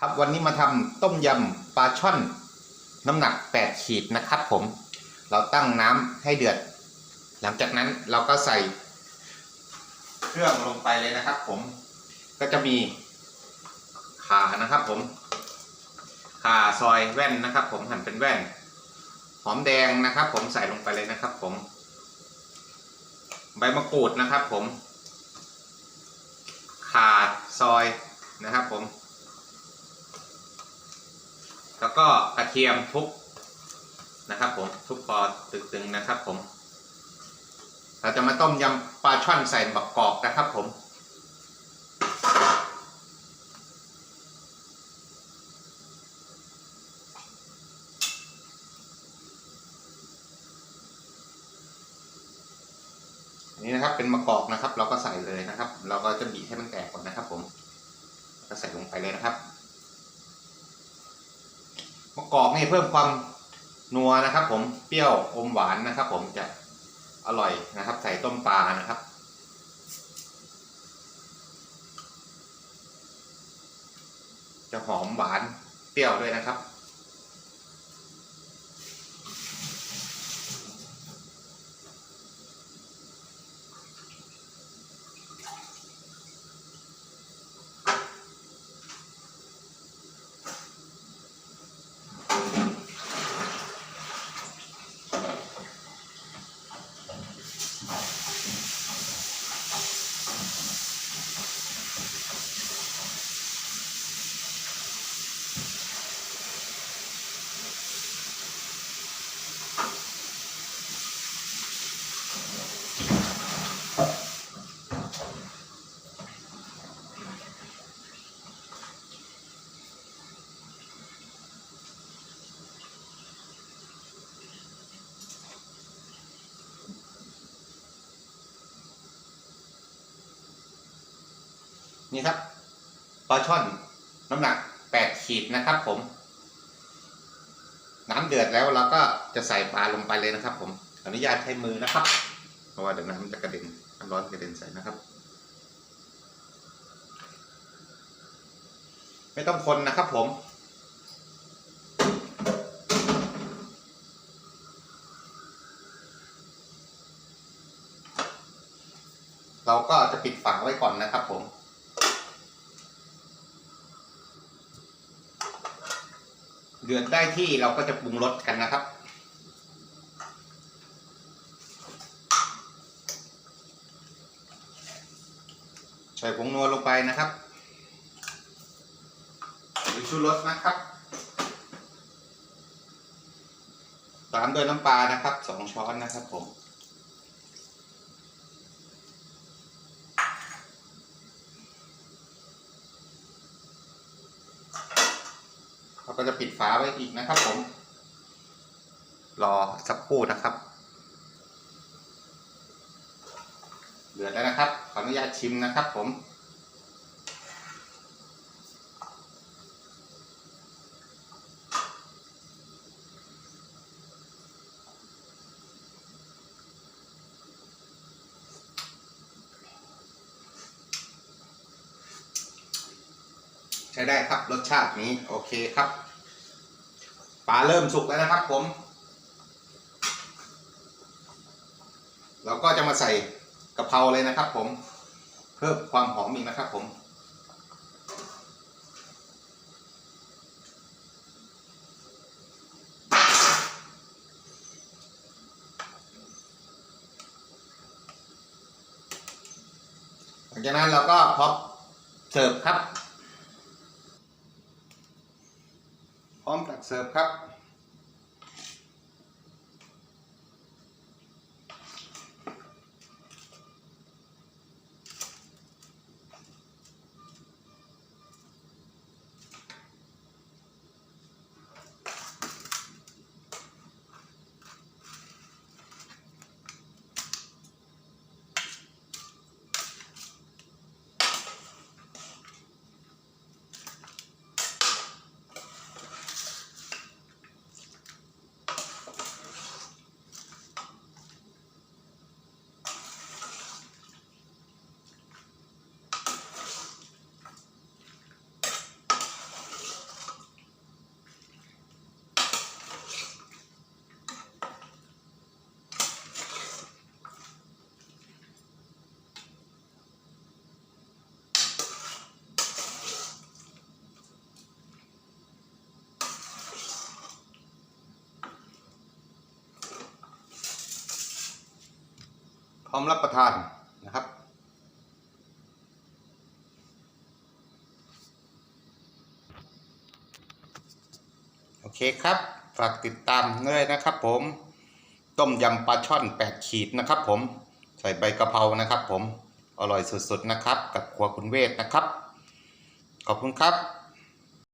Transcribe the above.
ครับวันนี้มาทำต้มยำปลาช่อนน้ำหนัก 8 ขีดนะครับผม เราตั้งน้ำให้เดือด หลังจากนั้นเราก็ใส่เครื่องลงไปเลยนะครับผม ก็จะมีขานะครับผมข่าซอยแว่นนะครับผมหั่นเป็นแว่น หอมแดงนะครับผมใส่ลงไปเลยนะครับผม ใบมะกรูดนะครับผมข่าซอยนะครับผม แล้วก็กระเทียมทุบนะครับผมทุบพอตึงๆนะครับผม เราจะมาต้มยำปลาช่อนใส่บักกอกนะครับผมอันนี้นะครับเป็นมะกอกนะครับ เราก็ใส่เลยนะครับ เราก็จะบีบให้มันแตกก่อนนะครับ ผม ก็ใส่ลงไปเลยนะครับ มะกอกนี่เพิ่มความนัวนะครับ ผมเปรี้ยวอมหวานนะครับ ผมจะอร่อยนะครับ ใส่ต้มปลานะครับ จะหอมหวานเปรี้ยวด้วยนะครับ นี่ครับปลาช่อนน้ำหนัก8ขีดนะครับผม น้ำเดือดแล้วเราก็จะใส่ปลาลงไปเลยนะครับ ผมอนุญาตใช้มือนะครับ เพราะว่าเดี๋ยวน้ำมันจะกระเด็นน้ำร้อนกระเด็นใส่นะครับ ไม่ต้องคนนะครับผมเราก็จะปิดฝาไว้ก่อนนะครับผม เดือดได้ที่เราก็จะปรุงรสกันนะครับ ใส่ผงนัวลงไปนะครับหรือชูรสนะครับ ตามด้วยน้ำปลานะครับสองช้อนนะครับผม เรา ก็จะปิดฝาไว้อีกนะครับ ผม รอสักครู่นะครับ เดือดแล้วนะครับ ขออนุญาตชิมนะครับ ผมใช้ได้ครับรสชาตินี้ โอเคครับ ปลาเริ่มสุกแล้วนะครับ ผม เราก็จะมาใส่กะเพราเลยนะครับ ผม เพิ่มความหอมอีกนะครับ ผมหลังจากนั้นเราก็พร้อมเสิร์ฟครับ พร้อมตักเสิร์ฟครับ ร้อมรับประทานนะครับ โอเคครับ ฝากติดตามด้วยนะครับผม ต้มยำปลาช่อน 8 ขีดนะครับผม ใส่ใบกะเพรานะครับผม อร่อยสุดๆนะครับ กับครัวคุณเวทนะครับ ขอบคุณครับ